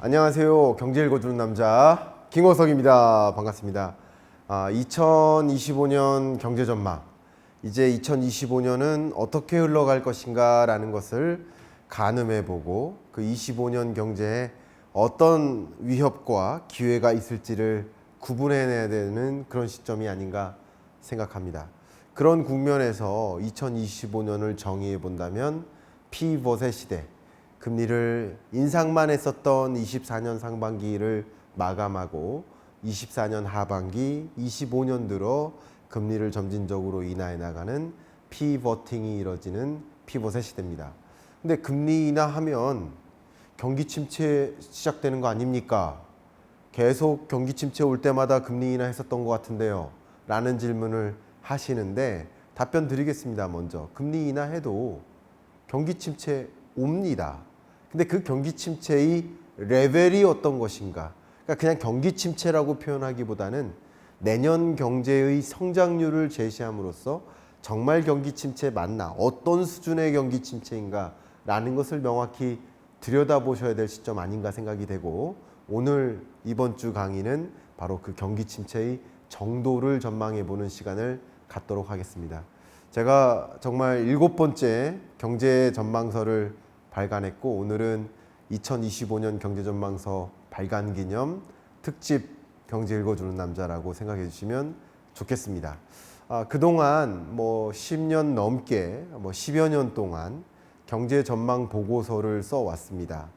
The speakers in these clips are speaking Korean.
안녕하세요. 경제 읽어주는 남자 김호석입니다. 반갑습니다. 아, 2025년 경제 전망. 이제 2025년은 어떻게 흘러갈 것인가라는 것을 가늠해 보고 그 25년 경제에 어떤 위협과 기회가 있을지를 구분해내야 되는 그런 시점이 아닌가 생각합니다. 그런 국면에서 2025년을 정의해 본다면 피벗의 시대, 금리를 인상만 했었던 24년 상반기를 마감하고 24년 하반기, 25년 들어 금리를 점진적으로 인하해 나가는 피버팅이 이뤄지는 피벗의 시대입니다. 근데 금리 인하하면 경기 침체 시작되는 거 아닙니까? 계속 경기 침체 올 때마다 금리 인하 했었던 것 같은데요. 라는 질문을 하시는데 답변 드리겠습니다. 먼저 금리 인하해도 경기 침체 옵니다. 근데 그 경기 침체의 레벨이 어떤 것인가? 그러니까 그냥 경기 침체라고 표현하기보다는 내년 경제의 성장률을 제시함으로써 정말 경기 침체 맞나? 어떤 수준의 경기 침체인가? 라는 것을 명확히 들여다보셔야 될 시점 아닌가 생각이 되고 오늘 이번 주 강의는 바로 그 경기 침체의 정도를 전망해 보는 시간을 갖도록 하겠습니다. 제가 정말 일곱 번째 경제 전망서를 발간했고 오늘은 2025년 경제 전망서 발간 기념 특집 경제 읽어주는 남자라고 생각해 주시면 좋겠습니다. 아, 그동안 뭐 10 년 넘게 뭐 10여 년 동안 경제 전망 보고서를 써 왔습니다.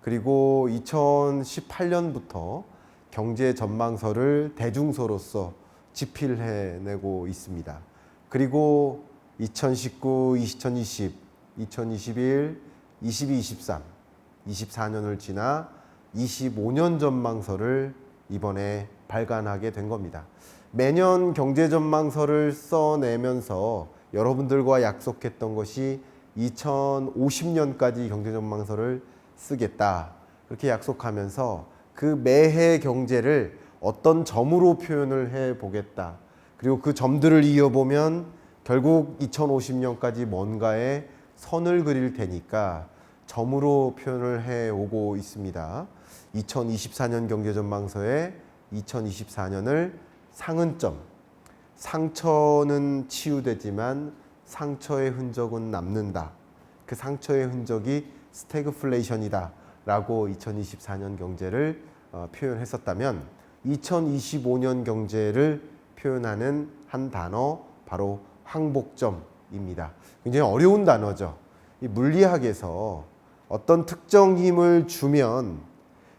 그리고 2018년부터 경제 전망서를 대중서로서 집필해내고 있습니다. 그리고 2019, 2020, 2021, 22, 23, 24년을 지나 25년 전망서를 이번에 발간하게 된 겁니다. 매년 경제 전망서를 써내면서 여러분들과 약속했던 것이 2050년까지 경제 전망서를 쓰겠다. 그렇게 약속하면서 그 매해 경제를 어떤 점으로 표현을 해 보겠다. 그리고 그 점들을 이어보면 결국 2050년까지 뭔가의 선을 그릴 테니까 점으로 표현을 해 오고 있습니다. 2024년 경제전망서에 2024년을 상흔점, 상처는 치유되지만 상처의 흔적은 남는다. 그 상처의 흔적이 스태그플레이션이다. 라고 2024년 경제를 어, 표현했었다면 2025년 경제를 표현하는 한 단어 바로 항복점입니다. 굉장히 어려운 단어죠. 이 물리학에서 어떤 특정 힘을 주면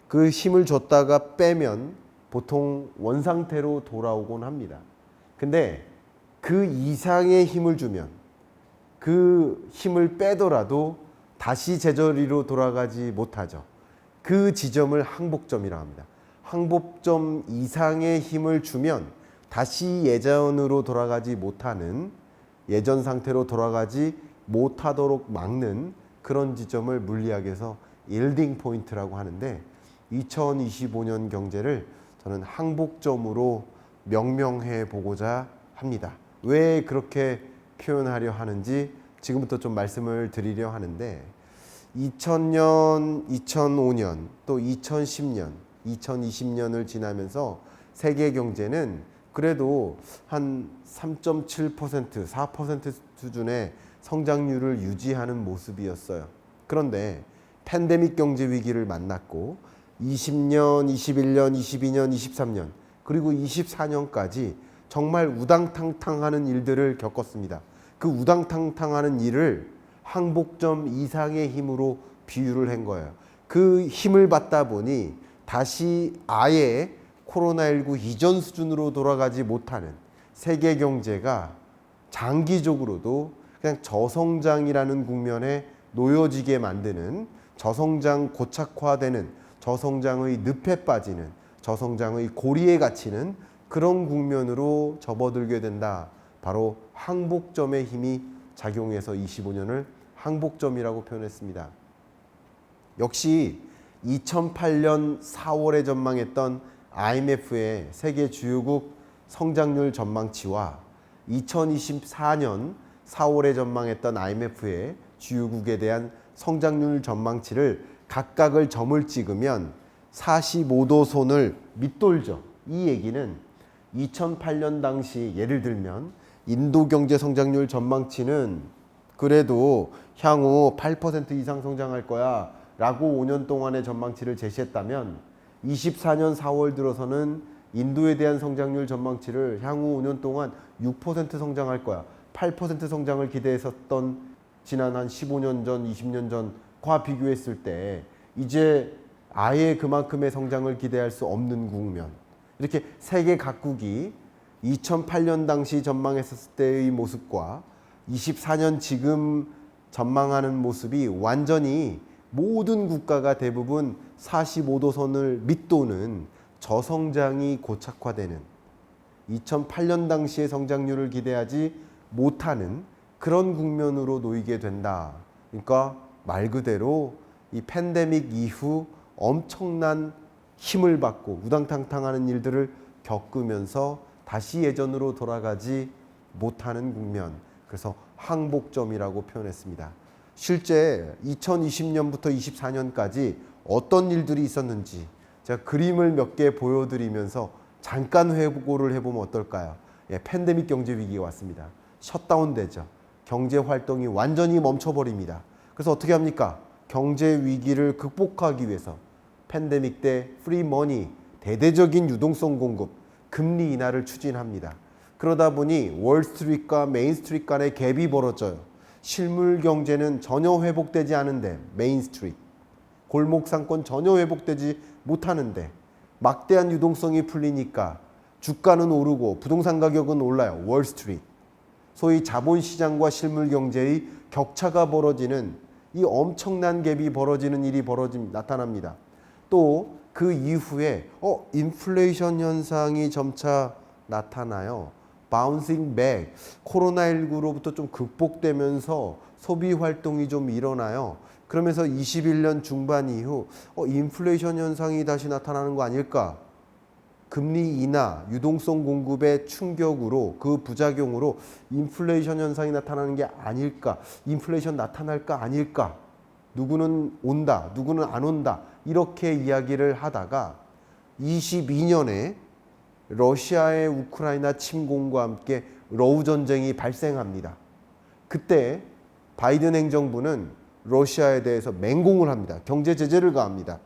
그 힘을 줬다가 빼면 보통 원상태로 돌아오곤 합니다. 근데 그 이상의 힘을 주면 그 힘을 빼더라도 다시 제자리로 돌아가지 못하죠. 그 지점을 항복점이라고 합니다. 항복점 이상의 힘을 주면 다시 예전으로 돌아가지 못하는 예전 상태로 돌아가지 못하도록 막는 그런 지점을 물리학에서 일딩 포인트라고 하는데 2025년 경제를 저는 항복점으로 명명해 보고자 합니다. 왜 그렇게 표현하려 하는지 지금부터 좀 말씀을 드리려 하는데 2000년, 2005년, 또 2010년, 2020년을 지나면서 세계 경제는 그래도 한 3.7%, 4% 수준의 성장률을 유지하는 모습이었어요. 그런데 팬데믹 경제 위기를 만났고 20년, 21년, 22년, 23년 그리고 24년까지 정말 우당탕탕하는 일들을 겪었습니다. 그 우당탕탕하는 일을 항복점 이상의 힘으로 비유를 한 거예요. 그 힘을 받다 보니 다시 아예 코로나19 이전 수준으로 돌아가지 못하는 세계 경제가 장기적으로도 그냥 저성장이라는 국면에 놓여지게 만드는 저성장 고착화되는 저성장의 늪에 빠지는 저성장의 고리에 갇히는 그런 국면으로 접어들게 된다. 바로 항복점의 힘이 작용해서 25년을 항복점이라고 표현했습니다. 역시 2008년 4월에 전망했던 IMF의 세계 주요국 성장률 전망치와 2024년 4월에 전망했던 IMF의 주요국에 대한 성장률 전망치를 각각을 점을 찍으면 45도 손을 밑돌죠. 이 얘기는 2008년 당시 예를 들면 인도 경제 성장률 전망치는 그래도 향후 8% 이상 성장할 거야 라고 5년 동안의 전망치를 제시했다면 24년 4월 들어서는 인도에 대한 성장률 전망치를 향후 5년 동안 6% 성장할 거야. 8% 성장을 기대했었던 지난 한 15년 전, 20년 전과 비교했을 때 이제 아예 그만큼의 성장을 기대할 수 없는 국면. 이렇게 세계 각국이 2008년 당시 전망했었을 때의 모습과 24년 지금 전망하는 모습이 완전히 모든 국가가 대부분 45도 선을 밑도는 저성장이 고착화되는 2008년 당시의 성장률을 기대하지 못하는 그런 국면으로 놓이게 된다. 그러니까 말 그대로 이 팬데믹 이후 엄청난 힘을 받고 우당탕탕하는 일들을 겪으면서 다시 예전으로 돌아가지 못하는 국면. 그래서 항복점이라고 표현했습니다. 실제 2020년부터 24년까지 어떤 일들이 있었는지 제가 그림을 몇 개 보여드리면서 잠깐 회고를 해보면 어떨까요? 예, 팬데믹 경제 위기가 왔습니다. 셧다운 되죠. 경제 활동이 완전히 멈춰버립니다. 그래서 어떻게 합니까? 경제 위기를 극복하기 위해서 팬데믹 때 프리 머니, 대대적인 유동성 공급, 금리 인하를 추진합니다. 그러다 보니 월스트리트과 메인스트리트 간의 갭이 벌어져요. 실물 경제는 전혀 회복되지 않은데 메인스트리트, 골목 상권 전혀 회복되지 못하는데 막대한 유동성이 풀리니까 주가는 오르고 부동산 가격은 올라요. 월스트리트. 소위 자본 시장과 실물 경제의 격차가 벌어지는 이 엄청난 갭이 벌어지는 일이 벌어짐 나타납니다. 또 그 이후에 어 인플레이션 현상이 점차 나타나요. 바운싱 백 코로나19로부터 좀 극복되면서 소비 활동이 좀 일어나요. 그러면서 21년 중반 이후 어 인플레이션 현상이 다시 나타나는 거 아닐까? 금리 인하, 유동성 공급의 충격으로 그 부작용으로 인플레이션 현상이 나타나는 게 아닐까? 인플레이션 나타날까 아닐까? 누구는 온다, 누구는 안 온다. 이렇게 이야기를 하다가 22년에 러시아의 우크라이나 침공과 함께 러우 전쟁이 발생합니다. 그때 바이든 행정부는 러시아에 대해서 맹공을 합니다. 경제 제재를 가합니다.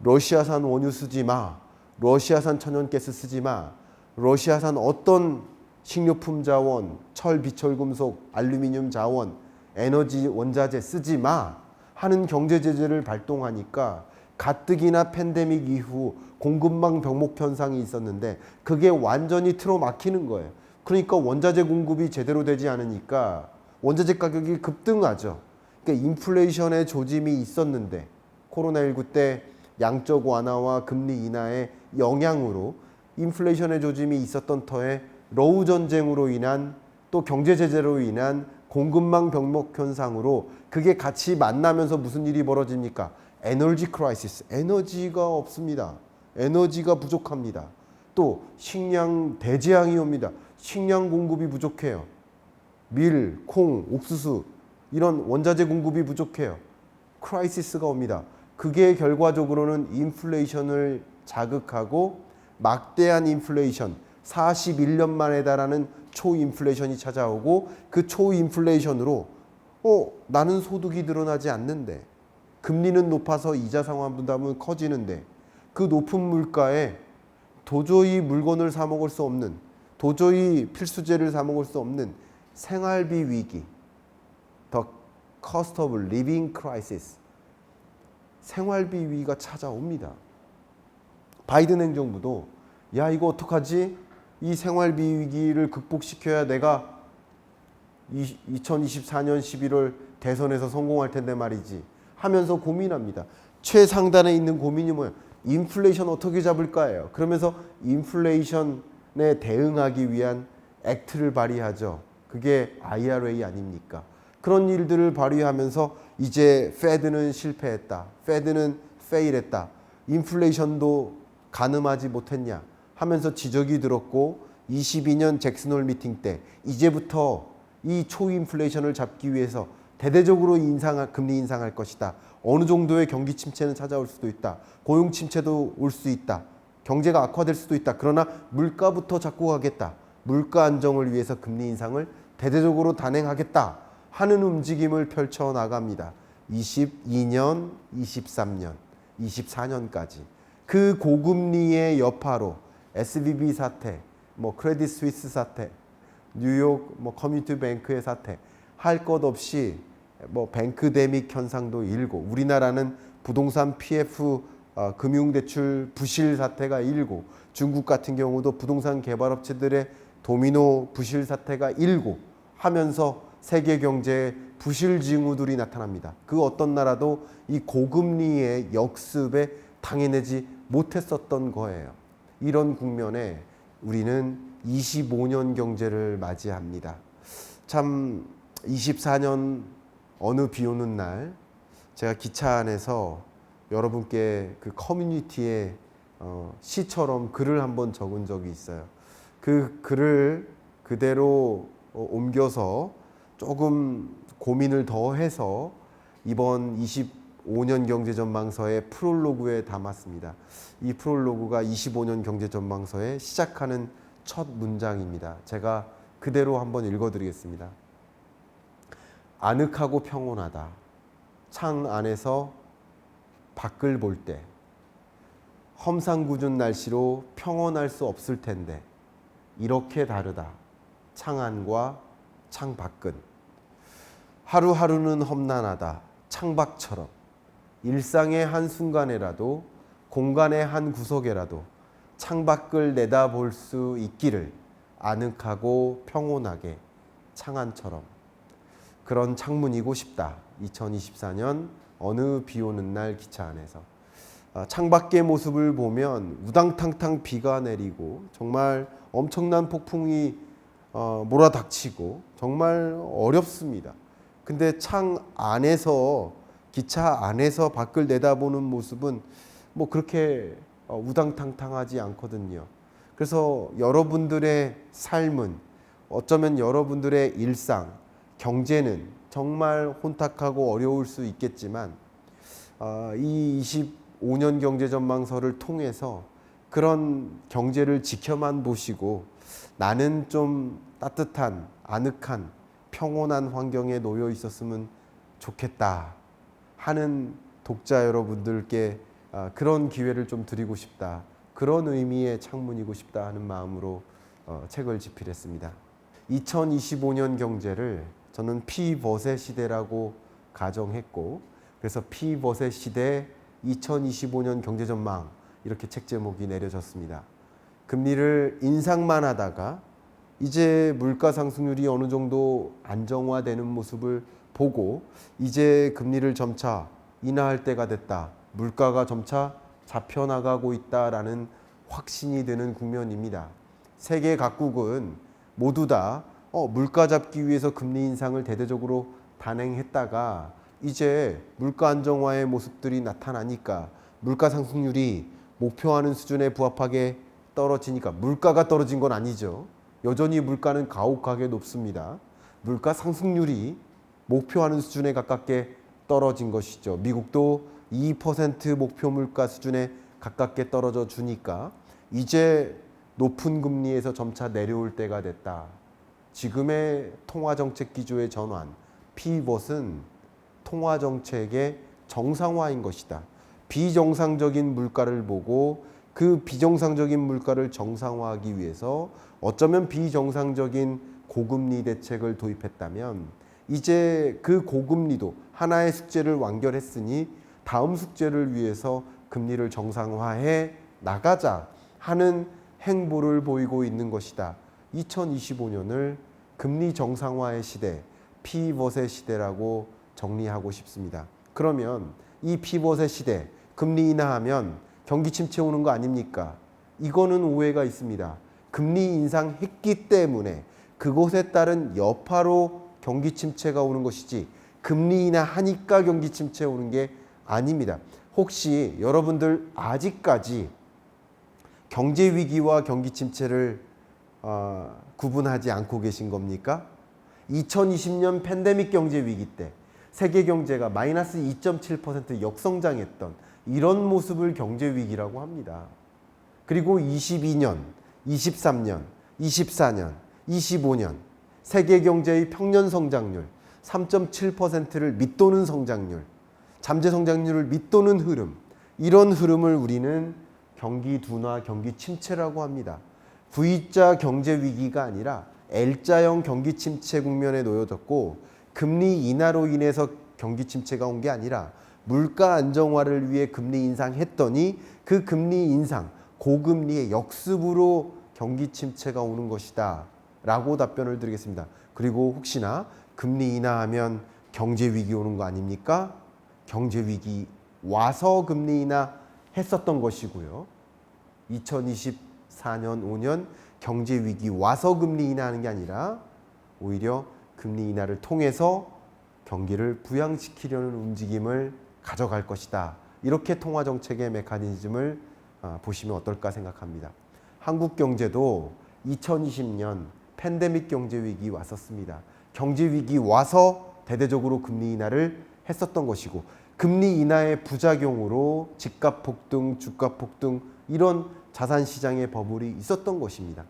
러시아산 원유 쓰지 마. 러시아산 천연가스 쓰지 마. 러시아산 어떤 식료품 자원, 철, 비철, 금속, 알루미늄 자원, 에너지 원자재 쓰지 마 하는 경제 제재를 발동하니까 가뜩이나 팬데믹 이후 공급망 병목 현상이 있었는데 그게 완전히 틀어 막히는 거예요. 그러니까 원자재 공급이 제대로 되지 않으니까 원자재 가격이 급등하죠. 그러니까 인플레이션의 조짐이 있었는데 코로나19 때 양적 완화와 금리 인하의 영향으로 인플레이션의 조짐이 있었던 터에 러우 전쟁으로 인한 또 경제 제재로 인한 공급망 병목 현상으로 그게 같이 만나면서 무슨 일이 벌어집니까? 에너지 크라이시스. 에너지가 없습니다. 에너지가 부족합니다. 또 식량 대재앙이 옵니다. 식량 공급이 부족해요. 밀, 콩, 옥수수 이런 원자재 공급이 부족해요. 크라이시스가 옵니다. 그게 결과적으로는 인플레이션을 자극하고 막대한 인플레이션, 41년 만에 달하는 초인플레이션이 찾아오고 그 초인플레이션으로 어, 나는 소득이 늘어나지 않는데 금리는 높아서 이자 상환 부담은 커지는데 그 높은 물가에 도저히 물건을 사 먹을 수 없는 도저히 필수재를 사 먹을 수 없는 생활비 위기 The cost of living crisis 생활비 위기가 찾아옵니다. 바이든 행정부도 야 이거 어떡하지? 이 생활비 위기를 극복시켜야 내가 2024년 11월 대선에서 성공할 텐데 말이지 하면서 고민합니다. 최상단에 있는 고민이 뭐예요? 인플레이션 어떻게 잡을까예요. 그러면서 인플레이션에 대응하기 위한 액트를 발의하죠. 그게 IRA 아닙니까? 그런 일들을 발휘하면서 이제 페드는 실패했다. 페드는 페일했다. 인플레이션도 가늠하지 못했냐 하면서 지적이 들었고 22년 잭슨홀 미팅 때 이제부터 이 초인플레이션을 잡기 위해서 대대적으로 인상 금리 인상할 것이다. 어느 정도의 경기 침체는 찾아올 수도 있다. 고용 침체도 올 수 있다. 경제가 악화될 수도 있다. 그러나 물가부터 잡고 가겠다. 물가 안정을 위해서 금리 인상을 대대적으로 단행하겠다 하는 움직임을 펼쳐 나갑니다. 22년, 23년, 24년까지 그 고금리의 여파로 SVB 사태, 뭐 크레딧 스위스 사태, 뉴욕 뭐 커뮤니티 뱅크의 사태 할 것 없이 뭐 뱅크데믹 현상도 일고 우리나라는 부동산 PF 어, 금융대출 부실 사태가 일고 중국 같은 경우도 부동산 개발업체들의 도미노 부실 사태가 일고 하면서 세계 경제에 부실 징후들이 나타납니다. 그 어떤 나라도 이 고금리의 역습에 당해내지 못했었던 거예요. 이런 국면에 우리는 25년 경제를 맞이합니다. 참 24년 어느 비 오는 날 제가 기차 안에서 여러분께 그 커뮤니티에 어, 시처럼 글을 한번 적은 적이 있어요. 그 글을 그대로 어, 옮겨서 조금 고민을 더 해서 이번 25년 경제 전망서의 프롤로그에 담았습니다. 이 프롤로그가 25년 경제 전망서에 시작하는 첫 문장입니다. 제가 그대로 한번 읽어 드리겠습니다. 아늑하고 평온하다. 창 안에서 밖을 볼 때 험상궂은 날씨로 평온할 수 없을 텐데 이렇게 다르다. 창 안과 창 밖은 하루하루는 험난하다. 창밖처럼 일상의 한 순간에라도 공간의 한 구석에라도 창밖을 내다볼 수 있기를 아늑하고 평온하게 창안처럼 그런 창문이고 싶다. 2024년 어느 비 오는 날 기차 안에서 아, 창밖의 모습을 보면 우당탕탕 비가 내리고 정말 엄청난 폭풍이 어, 몰아닥치고 정말 어렵습니다. 근데 창 안에서 기차 안에서 밖을 내다보는 모습은 뭐 그렇게 어, 우당탕탕하지 않거든요. 그래서 여러분들의 삶은 어쩌면 여러분들의 일상, 경제는 정말 혼탁하고 어려울 수 있겠지만 어, 이 25년 경제 전망서를 통해서 그런 경제를 지켜만 보시고 나는 좀 따뜻한 아늑한 평온한 환경에 놓여 있었으면 좋겠다 하는 독자 여러분들께 아, 그런 기회를 좀 드리고 싶다 그런 의미의 창문이고 싶다 하는 마음으로 어, 책을 집필했습니다. 2025년 경제를 저는 피벗의 시대라고 가정했고 그래서 피벗의 시대 2025년 경제 전망 이렇게 책 제목이 내려졌습니다. 금리를 인상만 하다가 이제 물가 상승률이 어느 정도 안정화되는 모습을 보고 이제 금리를 점차 인하할 때가 됐다. 물가가 점차 잡혀 나가고 있다라는 확신이 드는 국면입니다. 세계 각국은 모두 다 어, 물가 잡기 위해서 금리 인상을 대대적으로 단행했다가 이제 물가 안정화의 모습들이 나타나니까 물가 상승률이 목표하는 수준에 부합하게 떨어지니까 물가가 떨어진 건 아니죠. 여전히 물가는 가혹하게 높습니다. 물가 상승률이 목표하는 수준에 가깝게 떨어진 것이죠. 미국도 2% 목표 물가 수준에 가깝게 떨어져 주니까 이제 높은 금리에서 점차 내려올 때가 됐다. 지금의 통화 정책 기조의 전환, 피벗은 통화 정책의 정상화인 것이다. 비정상적인 물가를 보고 그 비정상적인 물가를 정상화하기 위해서 어쩌면 비정상적인 고금리 대책을 도입했다면 이제 그 고금리도 하나의 숙제를 완결했으니 다음 숙제를 위해서 금리를 정상화해 나가자 하는 행보를 보이고 있는 것이다. 2025년을 금리 정상화의 시대, 피벗의 시대라고 정리하고 싶습니다. 그러면 이 피벗의 시대, 금리 인하하면 경기 침체 오는 거 아닙니까? 이거는 오해가 있습니다. 금리 인상했기 때문에 그것에 따른 여파로 경기 침체가 오는 것이지 금리 인하하니까 경기 침체 오는 게 아닙니다. 혹시 여러분들 아직까지 경제 위기와 경기 침체를 어, 구분하지 않고 계신 겁니까? 2020년 팬데믹 경제 위기 때 세계 경제가 마이너스 2.7% 역성장했던 이런 모습을 경제 위기라고 합니다. 그리고 22년, 23년, 24년, 25년 세계 경제의 평년 성장률 3.7%를 밑도는 성장률, 잠재 성장률을 밑도는 흐름, 이런 흐름을 우리는 경기 둔화, 경기 침체라고 합니다. V자 경제 위기가 아니라 L자형 경기 침체 국면에 놓여졌고 금리 인하로 인해서 경기 침체가 온 게 아니라 물가 안정화를 위해 금리 인상했더니 그 금리 인상, 고금리의 역습으로 경기 침체가 오는 것이다. 라고 답변을 드리겠습니다. 그리고 혹시나 금리 인하하면 경제 위기 오는 거 아닙니까? 경제 위기 와서 금리 인하 했었던 것이고요. 2024년 5년 경제 위기 와서 금리 인하하는 게 아니라 오히려 금리 인하를 통해서 경기를 부양시키려는 움직임을 가져갈 것이다. 이렇게 통화 정책의 메커니즘을 아, 보시면 어떨까 생각합니다. 한국 경제도 2020년 팬데믹 경제 위기 왔었습니다. 경제 위기 와서 대대적으로 금리 인하를 했었던 것이고 금리 인하의 부작용으로 집값 폭등, 주가 폭등 이런 자산 시장의 버블이 있었던 것입니다.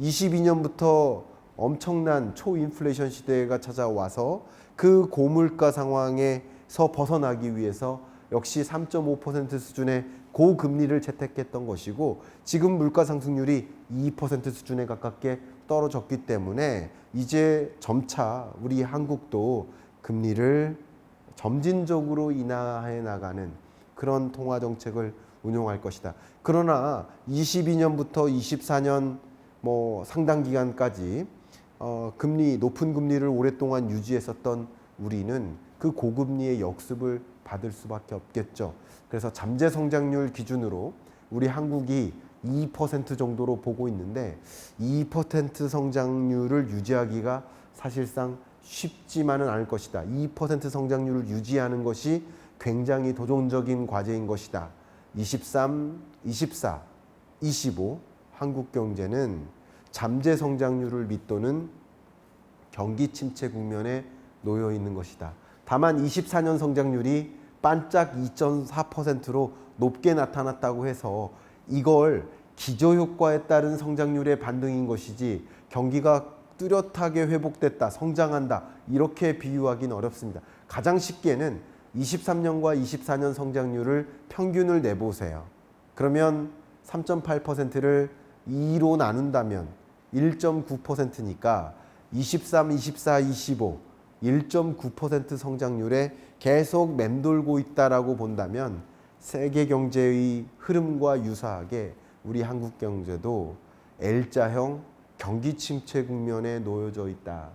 22년부터 엄청난 초인플레이션 시대가 찾아와서 그 고물가 상황에서 벗어나기 위해서 역시 3.5% 수준의 고금리를 채택했던 것이고 지금 물가 상승률이 2% 수준에 가깝게 떨어졌기 때문에 이제 점차 우리 한국도 금리를 점진적으로 인하해 나가는 그런 통화 정책을 운용할 것이다. 그러나 22년부터 24년 뭐 상당 기간까지 어, 금리 높은 금리를 오랫동안 유지했었던 우리는 그 고금리의 역습을 받을 수밖에 없겠죠. 그래서 잠재 성장률 기준으로 우리 한국이 2% 정도로 보고 있는데 2% 성장률을 유지하기가 사실상 쉽지만은 않을 것이다. 2% 성장률을 유지하는 것이 굉장히 도전적인 과제인 것이다. 23, 24, 25 한국 경제는 잠재 성장률을 밑도는 경기 침체 국면에 놓여 있는 것이다. 다만 24년 성장률이 반짝 2.4%로 높게 나타났다고 해서 이걸 기저효과에 따른 성장률의 반등인 것이지 경기가 뚜렷하게 회복됐다, 성장한다 이렇게 비유하기는 어렵습니다. 가장 쉽게는 23년과 24년 성장률을 평균을 내보세요. 그러면 3.8%를 2로 나눈다면 1.9%니까 23, 24, 25 1.9% 성장률에 계속 맴돌고 있다라고 본다면 세계 경제의 흐름과 유사하게 우리 한국 경제도 L자형 경기 침체 국면에 놓여져 있다.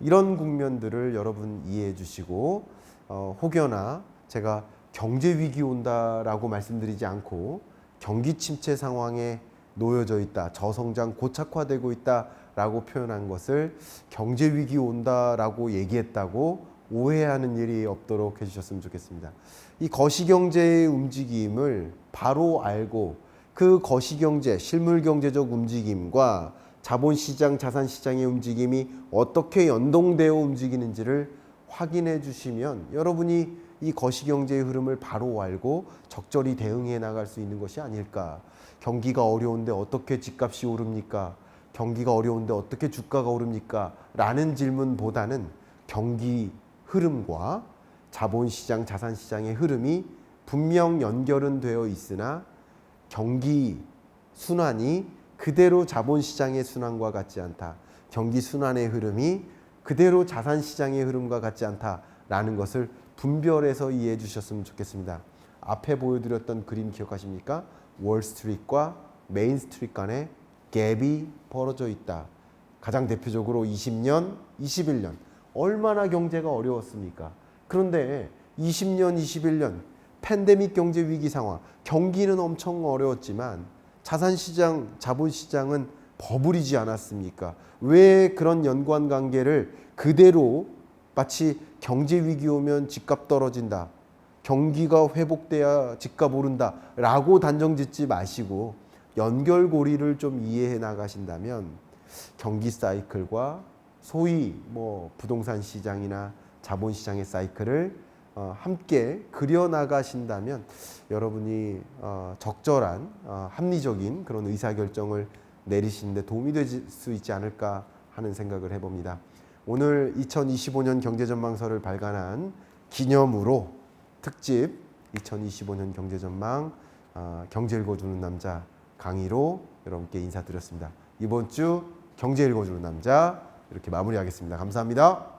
이런 국면들을 여러분 이해해 주시고 어, 혹여나 제가 경제 위기 온다라고 말씀드리지 않고 경기 침체 상황에 놓여져 있다, 저성장 고착화되고 있다라고 표현한 것을 경제 위기 온다라고 얘기했다고 오해하는 일이 없도록 해주셨으면 좋겠습니다. 이 거시경제의 움직임을 바로 알고 그 거시경제, 실물경제적 움직임과 자본시장, 자산시장의 움직임이 어떻게 연동되어 움직이는지를 확인해 주시면 여러분이 이 거시경제의 흐름을 바로 알고 적절히 대응해 나갈 수 있는 것이 아닐까. 경기가 어려운데 어떻게 집값이 오릅니까? 경기가 어려운데 어떻게 주가가 오릅니까? 라는 질문보다는 경기 흐름과 자본시장, 자산시장의 흐름이 분명 연결은 되어 있으나 경기 순환이 그대로 자본시장의 순환과 같지 않다. 경기 순환의 흐름이 그대로 자산 시장의 흐름과 같지 않다라는 것을 분별해서 이해해 주셨으면 좋겠습니다. 앞에 보여드렸던 그림 기억하십니까? 월스트리트과 메인스트리트 간의 갭이 벌어져 있다. 가장 대표적으로 20년, 21년 얼마나 경제가 어려웠습니까? 그런데 20년, 21년 팬데믹 경제 위기 상황, 경기는 엄청 어려웠지만 자산시장, 자본시장은 버블이지 않았습니까? 왜 그런 연관 관계를 그대로 마치 경제 위기 오면 집값 떨어진다. 경기가 회복돼야 집값 오른다라고 단정 짓지 마시고 연결고리를 좀 이해해 나가신다면 경기 사이클과 소위 뭐 부동산 시장이나 자본 시장의 사이클을 어, 함께 그려 나가신다면 여러분이 어, 적절한 어, 합리적인 그런 의사 결정을 내리시는데 도움이 될 수 있지 않을까 하는 생각을 해봅니다. 오늘 2025년 경제전망서를 발간한 기념으로 특집 2025년 경제전망 어, 경제 읽어주는 남자 강의로 여러분께 인사드렸습니다. 이번 주 경제 읽어주는 남자 이렇게 마무리하겠습니다. 감사합니다.